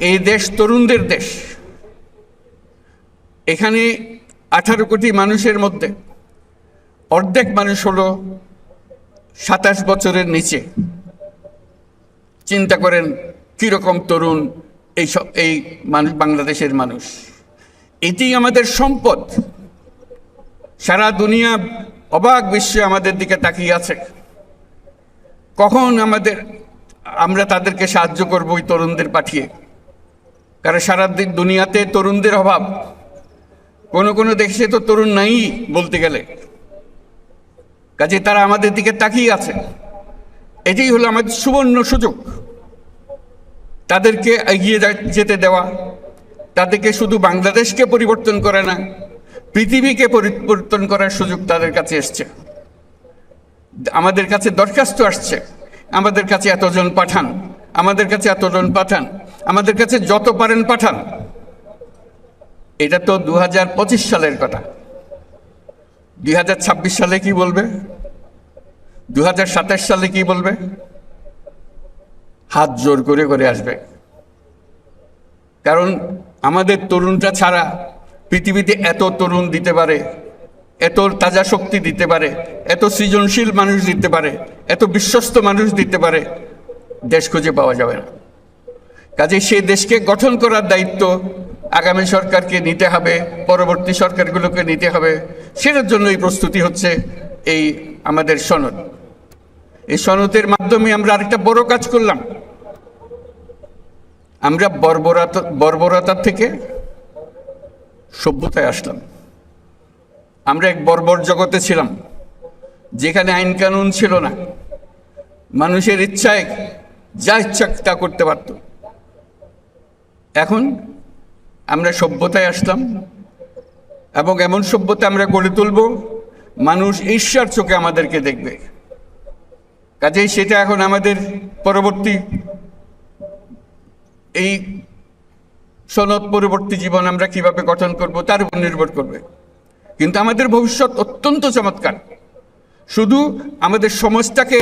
এই দেশ তরুণদের দেশ। এখানে আঠারো কোটি মানুষের মধ্যে অর্ধেক মানুষ হলো সাতাশ বছরের নিচে। চিন্তা করেন, কীরকম তরুণ এই সব এই মানুষ, বাংলাদেশের মানুষ। এটি আমাদের সম্পদ। সারা দুনিয়া অবাক বিশ্বে আমাদের দিকে তাকিয়ে আছে। কখন আমাদের আমরা তাদেরকে সাহায্য করব ওই তরুণদের পাঠিয়ে? কারণ সারাদিক দুনিয়াতে তরুণদের অভাব। কোনো কোনো দেশে তো তরুণ নাই বলতে গেলে। কাজে তারা আমাদের দিকে তাকিয়ে আছে। এটাই হলো আমাদের সুবর্ণ সুযোগ। তাদেরকে এগিয়ে যেতে দেওয়া। তাদেরকে শুধু বাংলাদেশকে পরিবর্তন করে না, পৃথিবীকে পরিবর্তন করার সুযোগ তাদের কাছে এসছে। আমাদের কাছে দরখাস্ত আসছে। আমাদের কাছে এতজন পাঠান। আমাদের কাছে এতজন পাঠান। আমাদের কাছে যত পারেন পাঠান। এটা তো দু হাজার পঁচিশ সালের কথা। দুই হাজার ছাব্বিশ সালে কি বলবে? দু হাজার সাতাশ সালে কি বলবে? হাত জোর করে করে আসবে। কারণ আমাদের তরুণটা ছাড়া পৃথিবীতে এত তরুণ দিতে পারে, এত তাজা শক্তি দিতে পারে, এত সৃজনশীল মানুষ দিতে পারে, এত বিশ্বস্ত মানুষ দিতে পারে, দেশ খুঁজে পাওয়া যাবে না। কাজে সেই দেশকে গঠন করার দায়িত্ব আগামী সরকারকে নিতে হবে, পরবর্তী সরকারগুলোকে নিতে হবে। সেটার জন্য এই প্রস্তুতি হচ্ছে এই আমাদের সনদ। এই সনদের মাধ্যমে আমরা আরেকটা বড় কাজ করলাম। আমরা বর্বরতা, বর্বরতার থেকে সভ্যতায় আসলাম। আমরা এক বর্বর জগতে ছিলাম, যেখানে আইন কানুন ছিল না। মানুষের ইচ্ছায় যা ইচ্ছা তা করতে পারত। এখন আমরা সভ্যতায় আসলাম এবং এমন সভ্যতা আমরা গড়ে তুলব, মানুষ ঈশ্বর চোখে আমাদেরকে দেখবে। কাজেই সেটা এখন আমাদের পরবর্তী এই সনদ পরবর্তী জীবন আমরা কীভাবে গঠন করব, তার উপর নির্ভর করবে। কিন্তু আমাদের ভবিষ্যৎ অত্যন্ত চমৎকার। শুধু আমাদের সমাজটাকে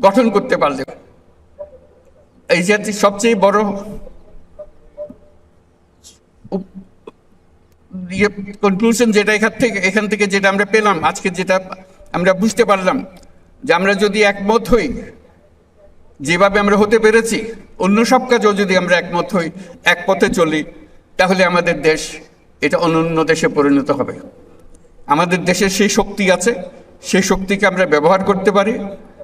গঠন করতে পারলে, এই যে সবচেয়ে বড় কনক্লুশন যেটা এখান থেকে এখান থেকে যেটা আমরা পেলাম, আজকে যেটা আমরা বুঝতে পারলাম, যে আমরা যদি একমত হই, যেভাবে আমরা হতে পেরেছি, অন্য সব কাজেও যদি আমরা একমত হই, এক পথে চলি, তাহলে আমাদের দেশ এটা অনন্য দেশে পরিণত হবে। আমাদের দেশের সেই শক্তি আছে, সেই শক্তিকে আমরা ব্যবহার করতে পারি,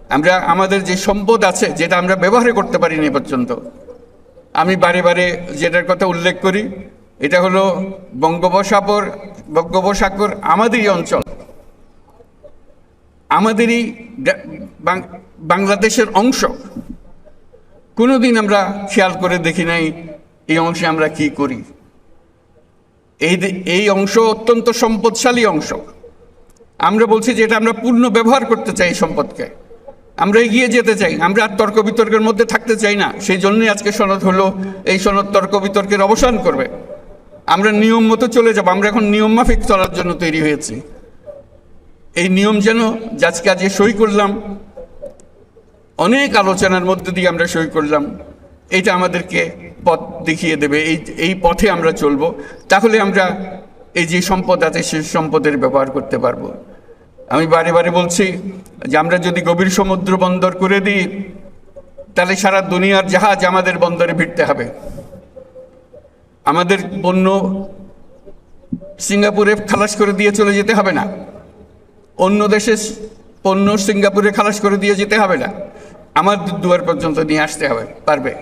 আমরা, আমাদের যে সম্পদ আছে, যেটা আমরা ব্যবহার করতে পারিনি পর্যন্ত। আমি বারে বারে যেটার কথা উল্লেখ করি এটা হলো বঙ্গোপসাগর বঙ্গোপসাগর আমাদেরই অঞ্চল। আমাদেরই বাংলাদেশের অংশ। কোনোদিন আমরা খেয়াল করে দেখি নাই এই অংশে আমরা কি করি। এই এই অংশ অত্যন্ত সম্পদশালী অংশ। আমরা বলছি যে এটা আমরা পূর্ণ ব্যবহার করতে চাই সম্পদকে। আমরা এগিয়ে যেতে চাই, আমরা আর তর্ক বিতর্কের মধ্যে থাকতে চাই না। সেই জন্যই আজকে সনদ হলো, এই সনদ তর্ক বিতর্কের অবসান করবে। আমরা নিয়ম মতো চলে যাব, আমরা এখন নিয়ম মাফিক চলার জন্য তৈরি হয়েছি। এই নিয়ম যেন আজকে আজকে সই করলাম, অনেক আলোচনার মধ্যে দিয়ে আমরা সই করলাম এটা আমাদেরকে পথ দেখিয়ে দেবে, এই এই পথে আমরা চলবো, তাহলে আমরা এই যে সম্পদ আছে সেই সম্পদের ব্যবহার করতে পারব। আমি বারে বারে বলছি যে আমরা যদি গভীর সমুদ্র বন্দর করে দিই, তাহলে সারা দুনিয়ার জাহাজ আমাদের বন্দরে ভিড়তে হবে। আমাদের পণ্য সিঙ্গাপুরে খালাস করে দিয়ে চলে যেতে হবে না। অন্য দেশে পণ্য সিঙ্গাপুরে খালাস করে দিয়ে যেতে হবে না। আমার দুয়ার পর্যন্ত নিয়ে আসতে হবে, পারবে।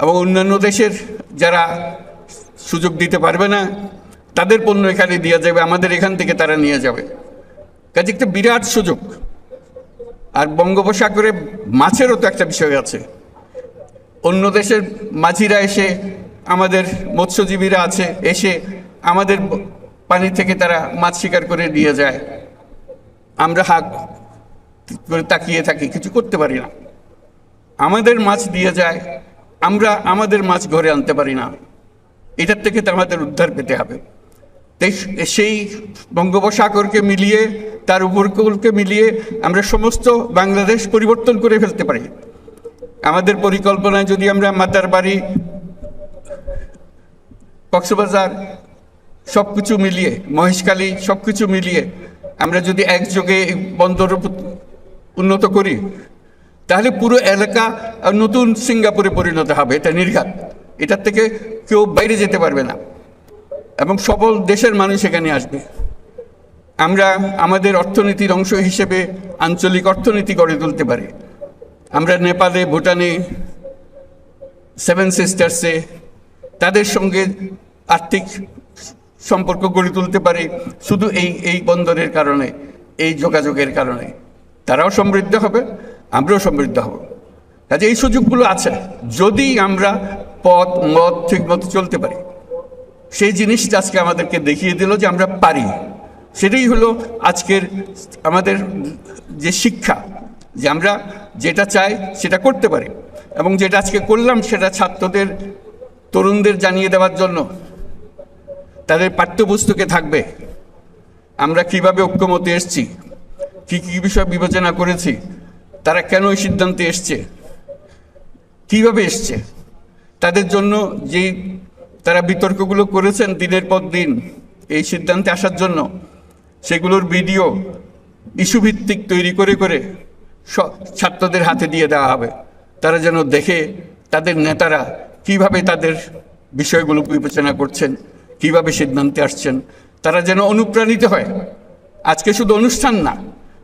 এবং অন্যান্য দেশের যারা সুযোগ দিতে পারবে না, তাদের পণ্য এখানে দেওয়া যাবে, আমাদের এখান থেকে তারা নিয়ে যাবে। কাজে একটা বিরাট সুযোগ। আর বঙ্গোপসাগরে মাছেরও তো একটা বিষয় আছে। অন্য দেশের মাঝিরা এসে আমাদের মৎস্যজীবীরা আছে, এসে আমাদের পানি থেকে তারা মাছ শিকার করে নিয়ে যায়। আমরা হাত করে তাকিয়ে থাকি, কিছু করতে পারি না। আমাদের মাছ দিয়ে যায়, আমরা আমাদের মাছ ঘরে আনতে পারি না। এটার থেকে তো আমাদের উদ্ধার পেতে হবে। তাই সেই বঙ্গোপসাগরকে মিলিয়ে, তার উপকূলকে মিলিয়ে আমরা সমস্ত বাংলাদেশ পরিবর্তন করে ফেলতে পারি। আমাদের পরিকল্পনায় যদি আমরা মাতার বাড়ি কক্সবাজার সব কিছু মিলিয়ে, মহেশখালী সব কিছু মিলিয়ে আমরা যদি একযোগে বন্দর উন্নত করি, তাহলে পুরো এলাকা নতুন সিঙ্গাপুরে পরিণত হবে, এটা নির্ঘাত। এটার থেকে কেউ বাইরে যেতে পারবে না। এবং সকল দেশের মানুষ এখানে আসবে। আমরা আমাদের অর্থনীতির অংশ হিসেবে আঞ্চলিক অর্থনীতি গড়ে তুলতে পারি। আমরা নেপালে, ভুটানে, সেভেন সিস্টার্সে তাদের সঙ্গে আর্থিক সম্পর্ক গড়ে তুলতে পারে শুধু এই এই বন্দরের কারণে, এই যোগাযোগের কারণে। তারাও সমৃদ্ধ হবে, আমরাও সমৃদ্ধ হব। কাজে এই সুযোগগুলো আছে। যদি আমরা পথ, মত ঠিক মতো চলতে পারি, সেই জিনিসটা আজকে আমাদেরকে দেখিয়ে দিল যে আমরা পারি। সেটাই হলো আজকের আমাদের যে শিক্ষা, যে আমরা যেটা চাই সেটা করতে পারি এবং যেটা আজকে করলাম সেটা ছাত্রদের তরুণদের জানিয়ে দেওয়ার জন্য তাদের পাঠ্যপুস্তকে থাকবে। আমরা কীভাবে ঐক্যমতে এসছি, কি কি বিষয় বিবেচনা করেছি, তারা কেন এই সিদ্ধান্তে এসছে, কীভাবে এসছে, তাদের জন্য যে তারা বিতর্কগুলো করেছেন দিনের পর দিন, এই সিদ্ধান্তে আসার জন্য সেগুলোর ভিডিও ইস্যুভিত্তিক তৈরি করে করে ছাত্রদের হাতে দিয়ে দেওয়া হবে। তারা যেন দেখে তাদের নেতারা কীভাবে তাদের বিষয়গুলো বিবেচনা করছেন, কীভাবে সিদ্ধান্তে আসছেন, তারা যেন অনুপ্রাণিত হয়। আজকে শুধু অনুষ্ঠান না,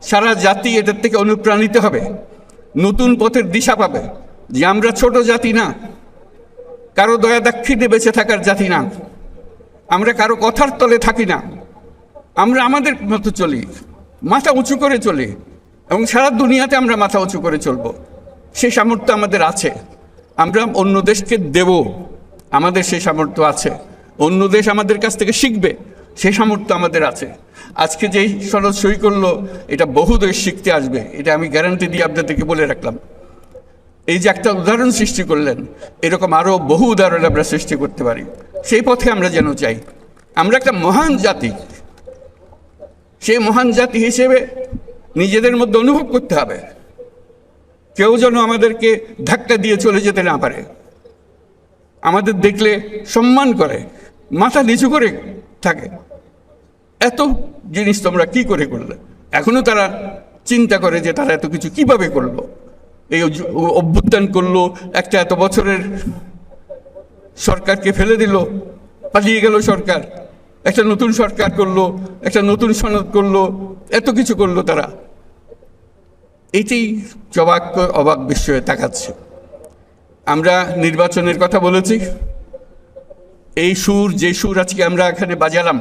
সারা জাতি এটার থেকে অনুপ্রাণিত হবে, নতুন পথের দিশা পাবে। যে আমরা ছোট জাতি না, কারও দয়া দাক্ষিণে বেঁচে থাকার জাতি না, আমরা কারও কথার তলে থাকি না, আমরা আমাদের মতো চলি, মাথা উঁচু করে চলি, এবং সারা দুনিয়াতে আমরা মাথা উঁচু করে চলব। সেই সামর্থ্য আমাদের আছে। আমরা অন্য দেশকে দেব। আমাদের সেই সামর্থ্য আছে। অন্য দেশ আমাদের কাছ থেকে শিখবে। সেই সামর্থ্য আমাদের আছে। আজকে যেই সনদ সই করল, এটা বহু দেশ শিখতে আসবে। এটা আমি গ্যারান্টি দিয়ে আপনাদেরকে বলে রাখলাম। এই যে একটা উদাহরণ সৃষ্টি করলেন, এরকম আরও বহু উদাহরণ আমরা সৃষ্টি করতে পারি। সেই পথে আমরা যেন চাই আমরা একটা মহান জাতি। সেই মহান জাতি হিসেবে নিজেদের মধ্যে অনুভব করতে হবে। কেউ যেন আমাদেরকে ধাক্কা দিয়ে চলে যেতে না পারে। আমাদের দেখলে সম্মান করে, মাথা নিচু করে থাকে। এত জিনিস তোমরা কি করে করলে? এখনও তারা চিন্তা করে যে তারা এত কিছু কীভাবে করল? এই অভ্যুত্থান করল, একটা এত বছরের সরকারকে ফেলে দিল, পালিয়ে গেল সরকার। একটা নতুন সরকার করল, একটা নতুন সনদ করল, এত কিছু করল তারা। এটাই জবাক অবাক বিস্ময়ে তাকাচ্ছে। আমরা নির্বাচনের কথা বলেছি। এই সুর, যে সুর আজকে আমরা এখানে বাজালাম,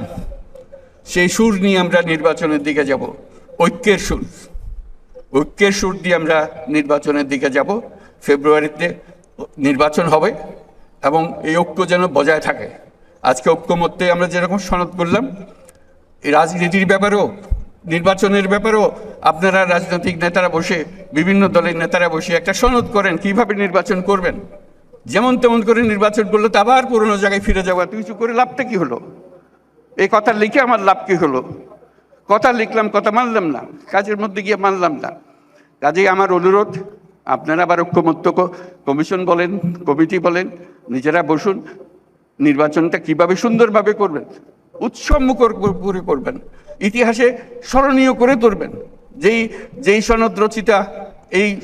সেই সুর নিয়ে আমরা নির্বাচনের দিকে যাব। ঐক্যের সুর। ঐক্যের সুর দিয়ে আমরা নির্বাচনের দিকে যাব। ফেব্রুয়ারিতে নির্বাচন হবে এবং এই ঐক্য যেন বজায় থাকে। আজকে ঐক্যমত্যে আমরা যেরকম সনদ করলাম রাজনীতির ব্যাপারেও নির্বাচনের ব্যাপারেও আপনারা রাজনৈতিক নেতারা বসে, বিভিন্ন দলের নেতারা বসে একটা সনদ করেন, কীভাবে নির্বাচন করবেন? যেমন তেমন করে নির্বাচন করলে তো আবার পুরোনো জায়গায় ফিরে যাওয়া কিছু করে লাভটা কি হলো? এই কথা লিখে আমার লাভ কি হলো? কথা লিখলাম, কথা মানলাম না, কাজের মধ্যে গিয়ে মানলাম না। কাজেই আমার অনুরোধ, আপনারা আবার ঐক্যমত্য কমিশন বলেন, কমিটি বলেন, নিজেরা বসুন, নির্বাচনটা কীভাবে সুন্দরভাবে করবেন, উৎসব মুখর করে করবেন ইতিহাসে স্মরণীয় করে তুলবেন। যেই যেই সনদ রচিতা এই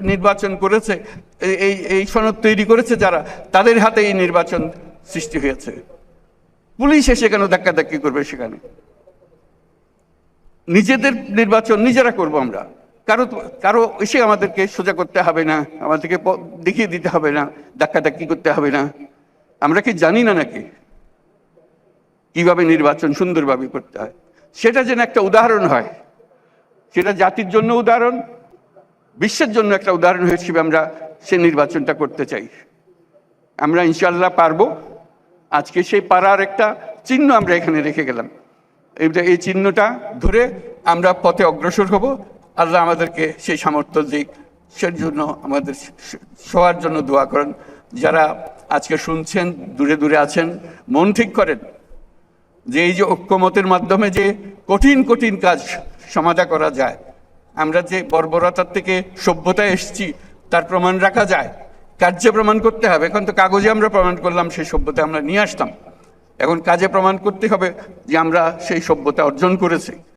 নির্বাচন করেছে, এই- এই সনদ তৈরি করেছে যারা, তাদের হাতে এই নির্বাচন সৃষ্টি হয়েছে। পুলিশ এসে কেন ধাক্কাধাক্কি করবে সেখানে? নিজেদের নির্বাচন নিজেরা করব আমরা। কারও কারও এসে আমাদেরকে সোজা করতে হবে না, আমাদেরকে দেখিয়ে দিতে হবে না, ধাক্কাধাক্কি করতে হবে না। আমরা কি জানি না নাকি? কীভাবে নির্বাচন সুন্দরভাবে করতে হয়। সেটা যেন একটা উদাহরণ হয়। সেটা জাতির জন্য উদাহরণ, বিশ্বের জন্য একটা উদাহরণ হিসেবে আমরা সে নির্বাচনটা করতে চাই। আমরা ইনশাল্লাহ পারব। আজকে সেই পারার একটা চিহ্ন আমরা এখানে রেখে গেলাম। এইটা, এই চিহ্নটা ধরে আমরা পথে অগ্রসর হব। আল্লাহ আমাদেরকে সেই সামর্থ্য দিক, সেই জন্য আমাদের সবার জন্য দোয়া করেন। যারা আজকে শুনছেন, দূরে দূরে আছেন, মন ঠিক করেন। যে এই যে ঐক্যমতের মাধ্যমে যে কঠিন কঠিন কাজ সমাধা করা যায়, আমরা যে বর্বরতার থেকে সভ্যতায় এসছি, তার প্রমাণ রাখা যায়। কার্যে প্রমাণ করতে হবে। এখন তো কাগজে আমরা প্রমাণ করলাম, সেই সভ্যতা আমরা নিয়ে আসতাম। এখন কাজে প্রমাণ করতে হবে যে আমরা সেই সভ্যতা অর্জন করেছি।